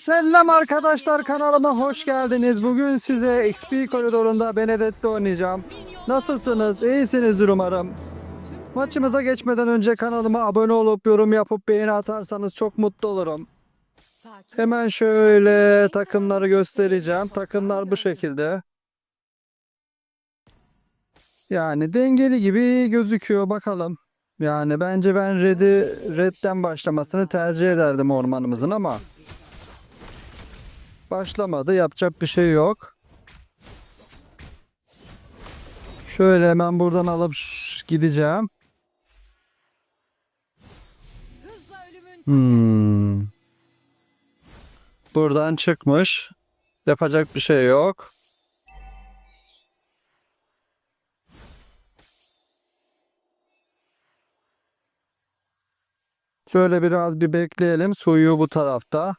Selam arkadaşlar kanalıma hoş geldiniz. Bugün size XP koridorunda Benedetta oynayacağım. Nasılsınız? İyisinizdir umarım. Maçımıza geçmeden önce kanalıma abone olup yorum yapıp beğeni atarsanız çok mutlu olurum. Hemen şöyle takımları göstereceğim. Takımlar bu şekilde. Yani dengeli gibi gözüküyor bakalım. Yani bence ben Red'i Red'den başlamasını tercih ederdim ormanımızın ama başlamadı. Yapacak bir şey yok. Şöyle hemen buradan alıp gideceğim. Hmm. Buradan çıkmış. Yapacak bir şey yok. Şöyle biraz bir bekleyelim. Suyu bu tarafta.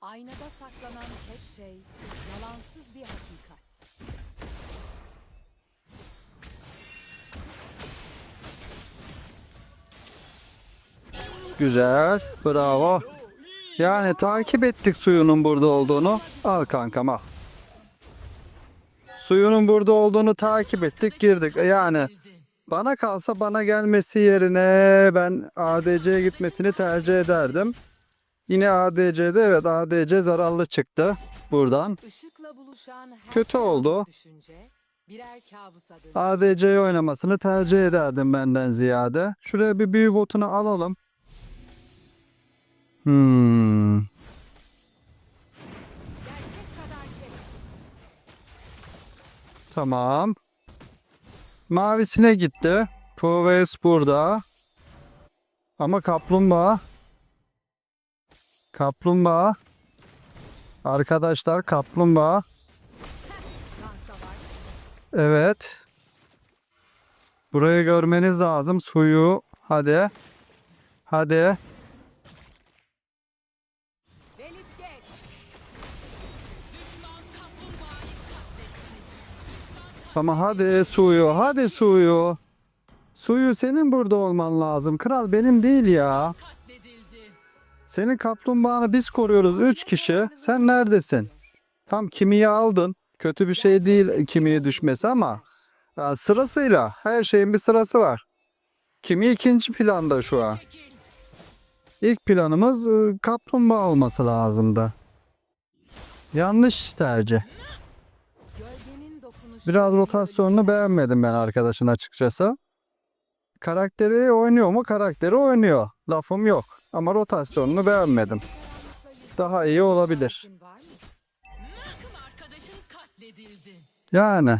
Aynada Güzel. Bravo. Yani takip ettik suyunun burada olduğunu. Al kankam al. Suyunun burada olduğunu takip ettik girdik. Yani bana kalsa bana gelmesi yerine ben ADC'ye gitmesini tercih ederdim. Yine ADC'de evet ADC zararlı çıktı buradan. Kötü oldu. ADC'yi oynamasını tercih ederdim benden ziyade. Şuraya bir büyü botunu alalım. Hmm. Tamam. Mavisine gitti. Proves burada. Ama kaplumbağa. Kaplumbağa. Arkadaşlar kaplumbağa. Evet. Burayı görmeniz lazım. Suyu. Hadi. Hadi. Ama hadi suyu. Hadi suyu. Suyu senin burada olman lazım. Kral benim değil ya. Senin kaplumbağanı biz koruyoruz. Üç kişi. Sen neredesin? Tam kimiyi aldın. Kötü bir şey değil kimiye düşmesi ama ya sırasıyla her şeyin bir sırası var. Kimi ikinci planda şu an. İlk planımız ı, kaplumbağa olması lazımdı. Yanlış tercih. Biraz bir rotasyonunu beğenmedim ben arkadaşın açıkçası. Karakteri oynuyor mu? Karakteri oynuyor. Lafım yok. Ama rotasyonunu beğenmedim. Daha iyi olabilir. Yani.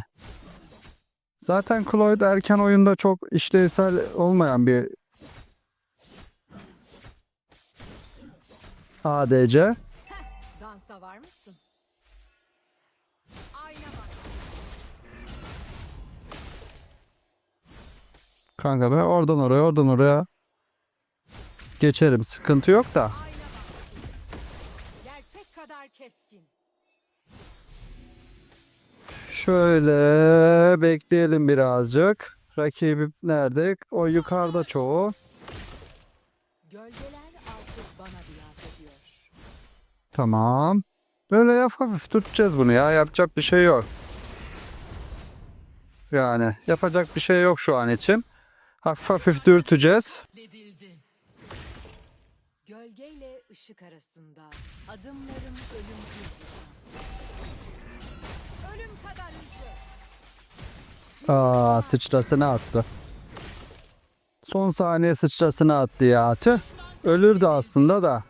Zaten Cloyd erken oyunda çok işlevsel olmayan bir ADC. Kanka ben oradan oraya oradan oraya geçerim. Sıkıntı yok da. Şöyle bekleyelim birazcık. Rakibi nerede? O yukarıda çoğu. Tamam. Böyle yap hafif tutacağız bunu ya. Yapacak bir şey yok. Yani yapacak bir şey yok şu an için. Hafif hafif dürteceğiz. Gölgeyle ışık arasında adımlarım ölümsüz. Ölüm kadar hızlı. Aa sıçrasını attı. Son saniye sıçrasını attı ya. Tüh. Ölürdü aslında da.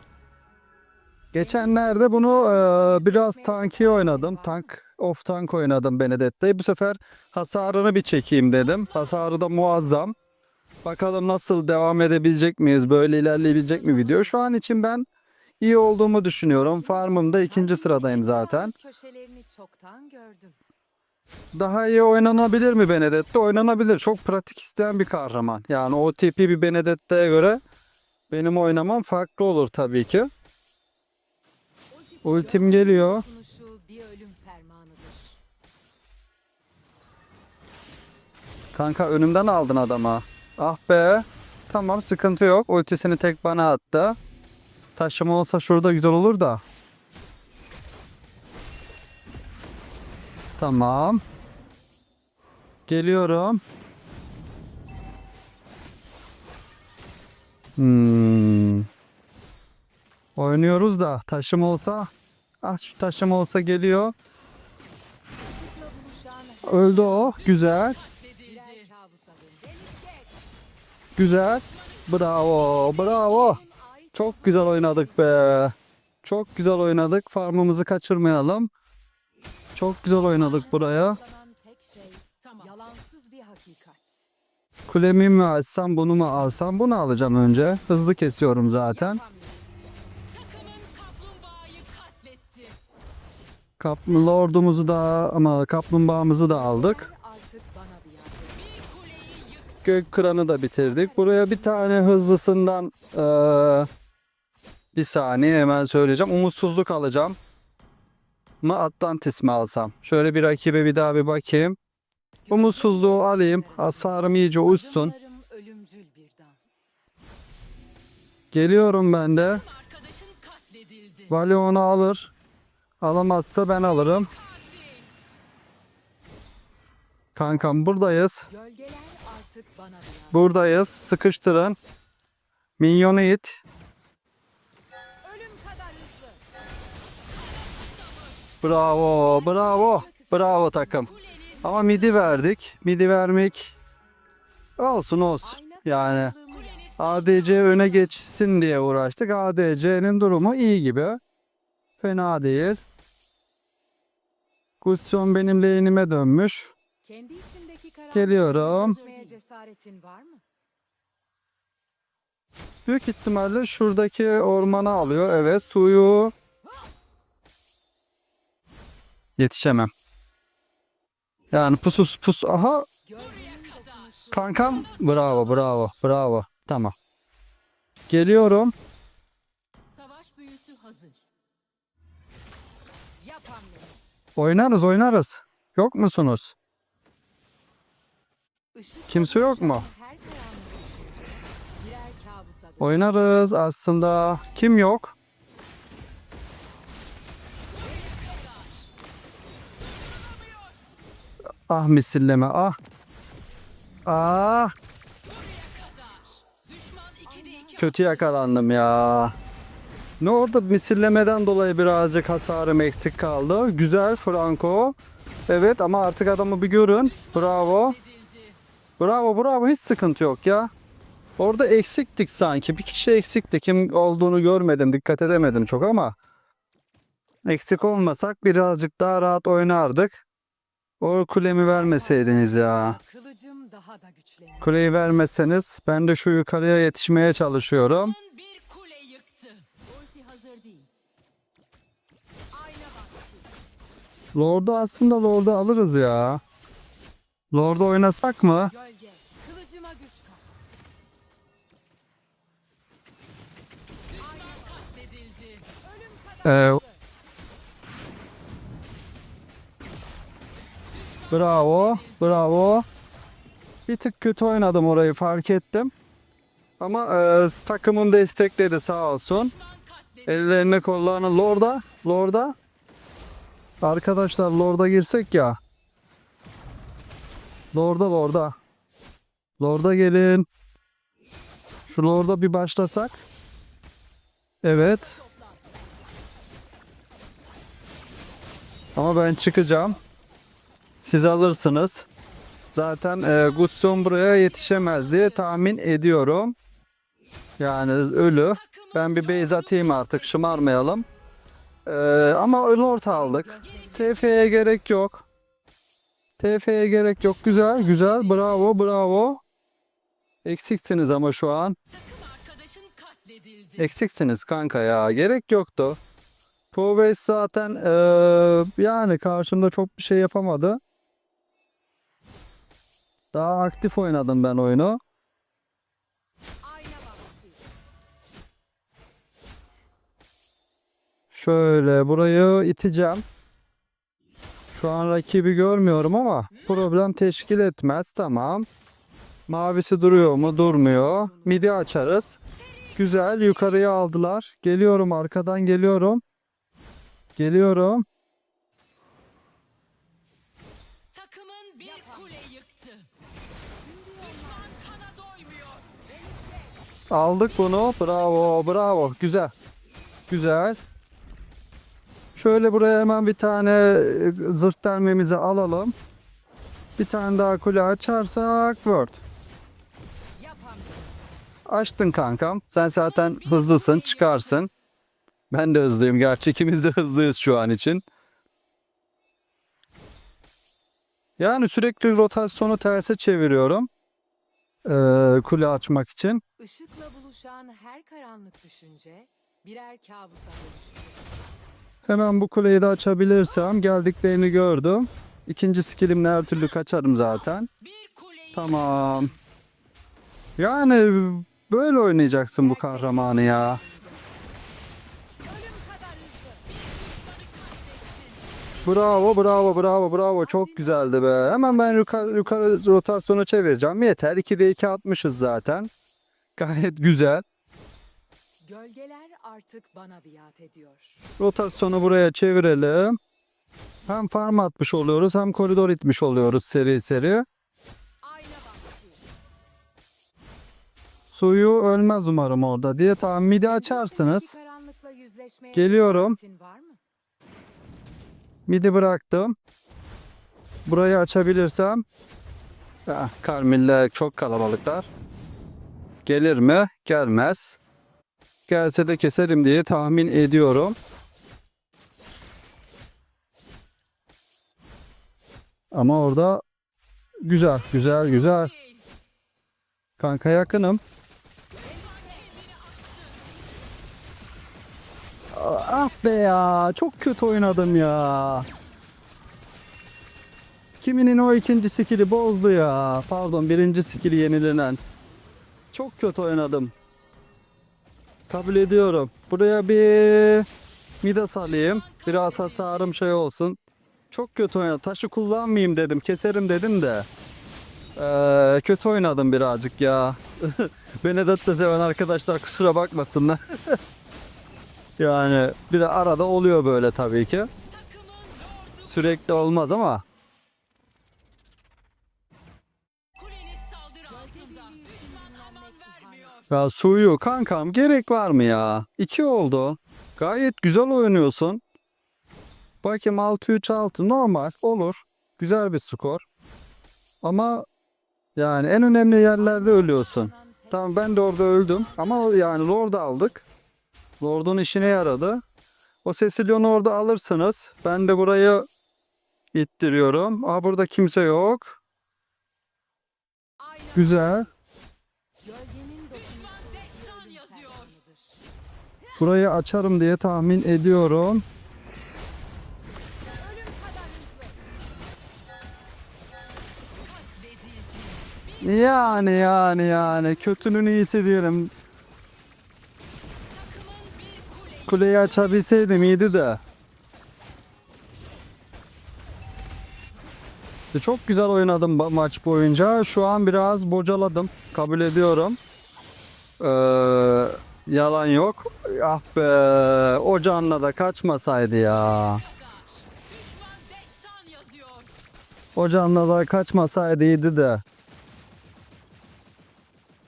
Geçenlerde bunu e, biraz tanki oynadım. Tank of tank oynadım Benedetta'yı. Bu sefer hasarını bir çekeyim dedim. Hasarı da muazzam. Bakalım nasıl devam edebilecek miyiz? Böyle ilerleyebilecek mi video? Şu an için ben iyi olduğumu düşünüyorum. Farmımda ikinci sıradayım zaten. Daha iyi oynanabilir mi Benedetta? Oynanabilir. Çok pratik isteyen bir kahraman. Yani o tipi bir Benedetta'ya göre benim oynamam farklı olur tabii ki. Ultim geliyor. Kanka önümden aldın adama. Ah be. Tamam sıkıntı yok. Ultisini tek bana attı. Taşıma olsa şurada güzel olur da. Tamam. Geliyorum. Hmm. Oynuyoruz da taşım olsa ah şu taşım olsa geliyor. Öldü o. Güzel. Güzel. Bravo. Bravo. Çok güzel oynadık be. Çok güzel oynadık. Farmımızı kaçırmayalım. Çok güzel oynadık buraya. Kulemi mi açsam bunu mu alsam? Bunu alacağım önce. Hızlı kesiyorum zaten. Yapamıyorum. Takımın kaplumbağayı katletti. Kap Lordumuzu da ama kaplumbağamızı da aldık. Gök kıranı da bitirdik. Buraya bir tane hızlısından eee, bir saniye hemen söyleyeceğim. Umutsuzluk alacağım. Mı Atlantis mi alsam? Şöyle bir rakibe bir daha bir bakayım. Umutsuzluğu alayım. Hasarım iyice uçsun. Geliyorum ben de. Vali onu alır. Alamazsa ben alırım. Kankam buradayız. Buradayız. Sıkıştırın. Minyonu it. Bravo, bravo. Bravo takım. Ama midi verdik. Midi vermek olsun olsun. Yani. ADC öne geçsin diye uğraştık. ADC'nin durumu iyi gibi. Fena değil. Gusyon benim lane'ime dönmüş. Geliyorum. Cesaretin var mı? Büyük ihtimalle şuradaki ormanı alıyor. Evet suyu. Yetişemem. Yani pusus pus. Aha kankam. Bravo bravo bravo. Tamam. Geliyorum. savaş büyüsü hazır. Yap. Oynarız oynarız. Yok musunuz? Kimse yok mu? Oynarız aslında. Kim yok? Ah misilleme ah. Ah Kadar. Düşman 2'de 2 kötü yakalandım ya. Ne orada misillemeden dolayı birazcık hasarım eksik kaldı. Güzel Franco. Evet ama artık adamı bir görün. Bravo. Bravo bravo hiç sıkıntı yok ya. Orada eksiktik sanki. Bir kişi eksikti. Kim olduğunu görmedim. Dikkat edemedim çok ama. Eksik olmasak birazcık daha rahat oynardık. O kulemi vermeseydiniz ya. Kuleyi vermeseniz ben de şu yukarıya yetişmeye çalışıyorum. Lord'u aslında Lord'u alırız ya. Lord'u oynasak mı? Gölge. Kılıcıma güç kat. Katledildi. Ölüm kadar Ee. Bravo, bravo. Bir tık kötü oynadım orayı fark ettim. Ama e, takımın destekledi sağ olsun. Düşman katledildi. Ellerine kollarına Lord'a, Lord'a. Arkadaşlar Lord'a girsek ya. Lord'a, Lord'a. Lord'a gelin. Şu Lord'a bir başlasak. Evet. Ama ben çıkacağım. Siz alırsınız. Zaten e, Gusson buraya yetişemez diye tahmin ediyorum. Yani ölü. Ben bir base atayım artık şımarmayalım. Ee, ama Lord aldık. TF'ye gerek yok. TF'ye gerek yok. Güzel güzel. Bravo bravo. Eksiksiniz ama şu an. Eksiksiniz kanka ya. Gerek yoktu. Povez zaten eee, yani karşımda çok bir şey yapamadı. Daha aktif oynadım ben oyunu. Şöyle burayı iteceğim. Şu an rakibi görmüyorum ama problem teşkil etmez. Tamam. Mavisi duruyor mu? Durmuyor. Midi açarız. Güzel. Yukarıya aldılar. Geliyorum arkadan geliyorum. Geliyorum. Aldık bunu. Bravo, bravo. Güzel. Güzel. Şöyle buraya hemen bir tane e, zırt delmemizi alalım. Bir tane daha kule açarsak Word. Açtın kankam. Sen zaten hızlısın. Çıkarsın. Ben de hızlıyım. Gerçi ikimiz de hızlıyız şu an için. Yani sürekli rotasyonu terse çeviriyorum. Ee, kule açmak için. Işıkla buluşan her karanlık düşünce birer kabusa dönüşür. Hemen bu kuleyi de açabilirsem geldiklerini gördüm. İkinci skillimle her türlü kaçarım zaten. Tamam. Yani böyle oynayacaksın bu kahramanı ya. Bravo, bravo, bravo, bravo. Çok güzeldi be. Hemen ben yukarı, yukarı rotasyonu çevireceğim. Yeter. 2'de 2 atmışız zaten. Gayet güzel. Gölgeler artık bana biat ediyor. Rotasyonu buraya çevirelim. Hem farm atmış oluyoruz hem koridor itmiş oluyoruz seri seri. Suyu ölmez umarım orada diye tamam midi açarsınız. Geliyorum. Midi bıraktım. Burayı açabilirsem. Ah, Karmille çok kalabalıklar. Gelir mi? Gelmez. Gelse de keserim diye tahmin ediyorum. Ama orada güzel, güzel, güzel. Kanka yakınım. Ah be ya. Çok kötü oynadım ya. Kiminin o ikinci skill'i bozdu ya. Pardon birinci skill'i yenilenen. Çok kötü oynadım. Kabul ediyorum. Buraya bir Midas alayım. Biraz hasarım şey olsun. Çok kötü oynadım. Taşı kullanmayayım dedim. Keserim dedim de. Ee, kötü oynadım birazcık ya. Benedetta seven arkadaşlar kusura bakmasınlar. yani bir arada oluyor böyle tabii ki. Sürekli olmaz ama. Ya suyu kankam gerek var mı ya? İki oldu. Gayet güzel oynuyorsun. Bakayım 6-3-6 normal olur. Güzel bir skor. Ama yani en önemli yerlerde ölüyorsun. Tamam ben de orada öldüm ama yani Lord aldık. Lord'un işine yaradı. O Cecilion'u orada alırsınız. Ben de burayı ittiriyorum. Aa burada kimse yok. Güzel. Burayı açarım diye tahmin ediyorum. Yani yani yani kötünün iyisi diyelim. Kuleyi açabilseydim iyiydi de. E, Çok güzel oynadım maç boyunca. Şu an biraz bocaladım. Kabul ediyorum. Ee, yalan yok. Ah be. O canla da kaçmasaydı ya. O canla da kaçmasaydı iyiydi de.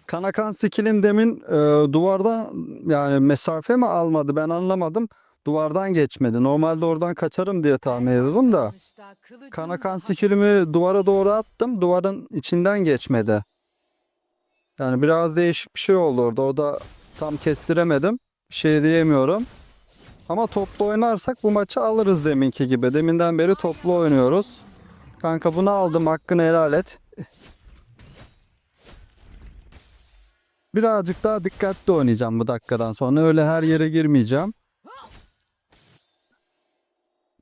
Kanakan skill'in demin e, duvardan yani mesafe mi almadı ben anlamadım. Duvardan geçmedi. Normalde oradan kaçarım diye tahmin ediyordum da. Kanakan skill'imi duvara doğru attım. Duvarın içinden geçmedi. Yani biraz değişik bir şey oldu orada. O da tam kestiremedim. Bir şey diyemiyorum. Ama toplu oynarsak bu maçı alırız deminki gibi. Deminden beri toplu oynuyoruz. Kanka bunu aldım. Hakkını helal et. Birazcık daha dikkatli oynayacağım bu dakikadan sonra. Öyle her yere girmeyeceğim.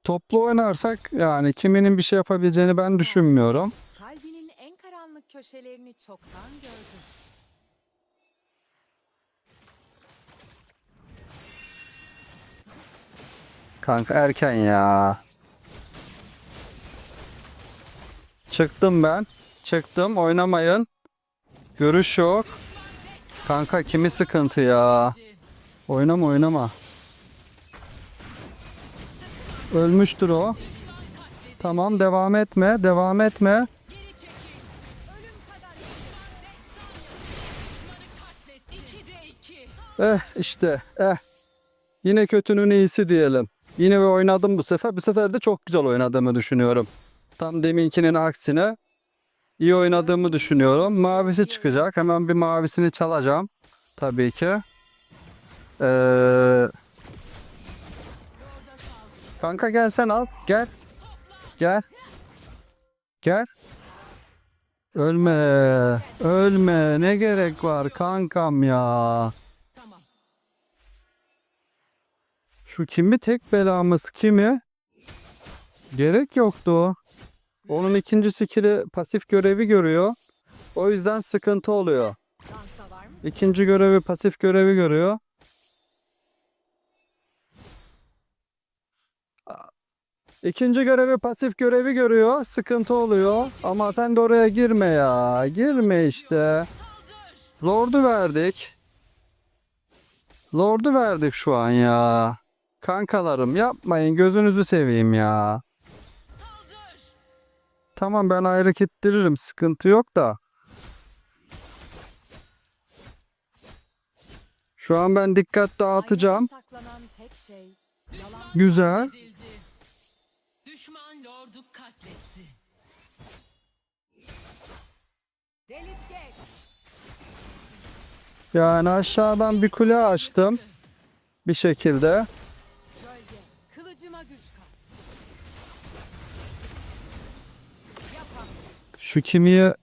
Toplu oynarsak yani kiminin bir şey yapabileceğini ben düşünmüyorum. Kalbinin en karanlık köşelerini çoktan gördüm. Kanka erken ya. Çıktım ben. Çıktım oynamayın. Görüş yok. Kanka kimi sıkıntı ya. Oynama oynama. Ölmüştür o. Tamam devam etme devam etme. Eh işte eh. Yine kötünün iyisi diyelim. Yine oynadım bu sefer. Bu sefer de çok güzel oynadığımı düşünüyorum. Tam deminkinin aksine iyi oynadığımı düşünüyorum. Mavisi çıkacak. Hemen bir mavisini çalacağım. Tabii ki. Ee, kanka gel sen al. Gel. Gel. Gel. Ölme. Ölme. Ne gerek var kankam ya. Şu kimi tek belamız kimi? Gerek yoktu. Onun ikinci skill'i pasif görevi görüyor. O yüzden sıkıntı oluyor. İkinci görevi pasif görevi görüyor. İkinci görevi pasif görevi görüyor. Sıkıntı oluyor. Ama sen de oraya girme ya. Girme işte. Lord'u verdik. Lord'u verdik şu an ya. Kankalarım yapmayın gözünüzü seveyim ya. Tamam ben ayrı kittiririm sıkıntı yok da. Şu an ben dikkat dağıtacağım. Şey Güzel. Düşman lordu katletti. Yani aşağıdan bir kule açtım. Bir şekilde. Şu yazıyor.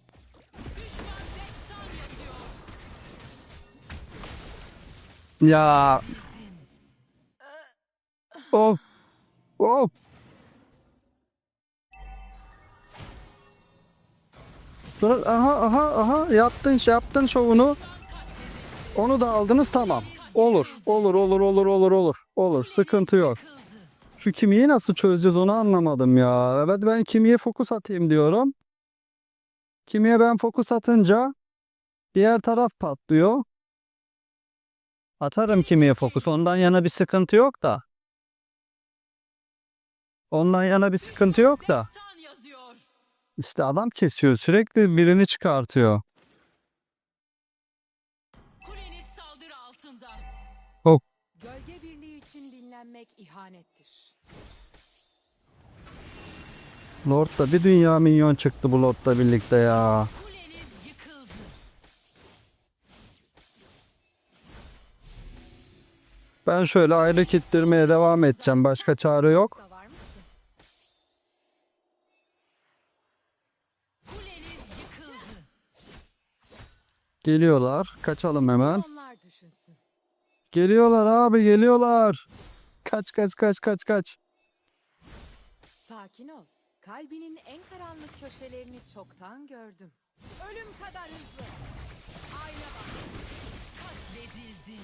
ya Of. Of. Dur, aha aha aha yaptın yaptın şovunu. Onu da aldınız tamam. Olur. Olur olur olur olur olur. Olur. Sıkıntı yok. Şu kimiyi nasıl çözeceğiz onu anlamadım ya. Evet ben kimiye fokus atayım diyorum. Kimiye ben fokus atınca diğer taraf patlıyor. Atarım kimiye fokus. Ondan yana bir sıkıntı yok da. Ondan yana bir sıkıntı yok da. İşte adam kesiyor. Sürekli birini çıkartıyor. Altında. Gölge birliği için dinlenmek ihanettir. Lord'da bir dünya minyon çıktı bu Lord'la birlikte ya. Ben şöyle ayrı kittirmeye devam edeceğim. Başka çare yok. Geliyorlar. Kaçalım hemen. Geliyorlar abi geliyorlar. Kaç kaç kaç kaç kaç. Sakin ol. Kalbinin en karanlık köşelerini çoktan gördüm. Ölüm kadar hızlı. Ayna bak. Katledildin.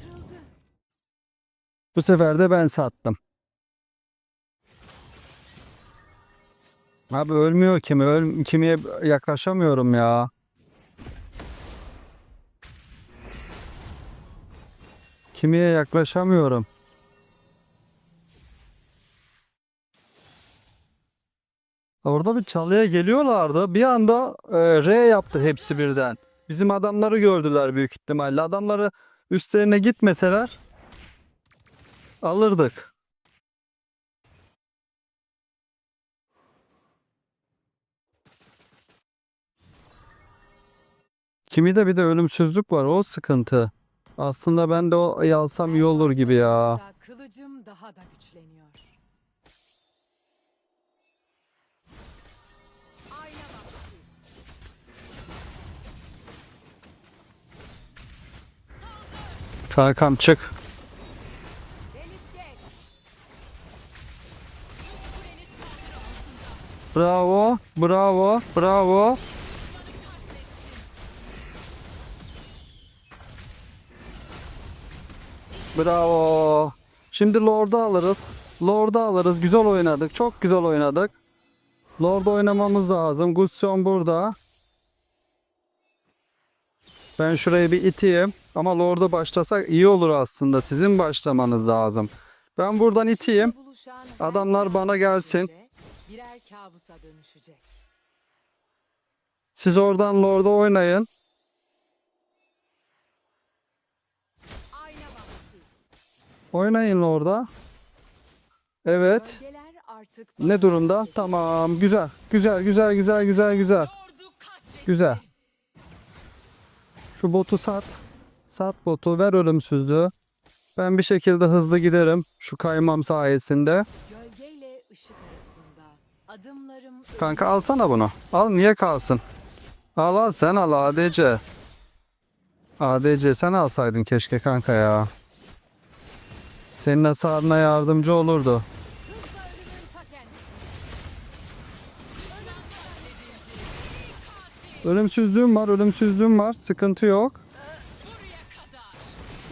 Kırıldı. Bu sefer de ben sattım. Abi ölmüyor kimi? Öl kimiye yaklaşamıyorum ya. Kimiye yaklaşamıyorum. Orada bir çalıya geliyorlardı. Bir anda e, R yaptı hepsi birden. Bizim adamları gördüler büyük ihtimalle. Adamları üstlerine gitmeseler alırdık. Kimi de bir de ölümsüzlük var. O sıkıntı. Aslında ben de o alsam iyi olur gibi ya. Kılıcım daha da güçleniyor. Kankam çık. Bravo. Bravo. Bravo. Bravo. Şimdi Lord'u alırız. Lord'u alırız. Güzel oynadık. Çok güzel oynadık. Lord'u oynamamız lazım. Gusyon burada. Ben şuraya bir iteyim. Ama Lord'a başlasak iyi olur aslında. Sizin başlamanız lazım. Ben buradan iteyim. Adamlar bana gelsin. Siz oradan Lord'a oynayın. Oynayın Lord'a. Evet. Ne durumda? Tamam. Güzel. Güzel, güzel, güzel, güzel, güzel. Güzel. Şu botu sat. Sat botu. Ver ölümsüzlüğü. Ben bir şekilde hızlı giderim. Şu kaymam sayesinde. Kanka alsana bunu. Al niye kalsın? Al al sen al ADC. ADC sen alsaydın keşke kanka ya. Senin hasarına yardımcı olurdu. Ölümsüzlüğüm var, ölümsüzlüğüm var. Sıkıntı yok.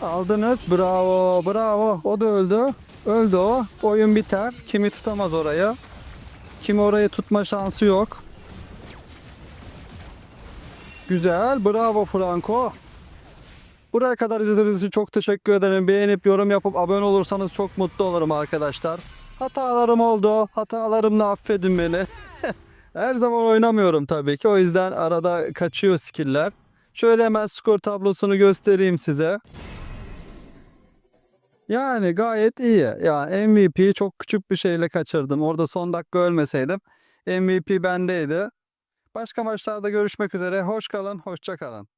Aldınız. Bravo, bravo. O da öldü. Öldü o. Oyun biter. Kimi tutamaz orayı. Kimi orayı tutma şansı yok. Güzel. Bravo Franco. Buraya kadar izlediğiniz için çok teşekkür ederim. Beğenip yorum yapıp abone olursanız çok mutlu olurum arkadaşlar. Hatalarım oldu. Hatalarımla affedin beni. Her zaman oynamıyorum tabii ki. O yüzden arada kaçıyor skill'ler. Şöyle hemen skor tablosunu göstereyim size. Yani gayet iyi. Yani MVP'yi çok küçük bir şeyle kaçırdım. Orada son dakika ölmeseydim MVP bendeydi. Başka maçlarda görüşmek üzere. Hoş kalın, hoşça kalın.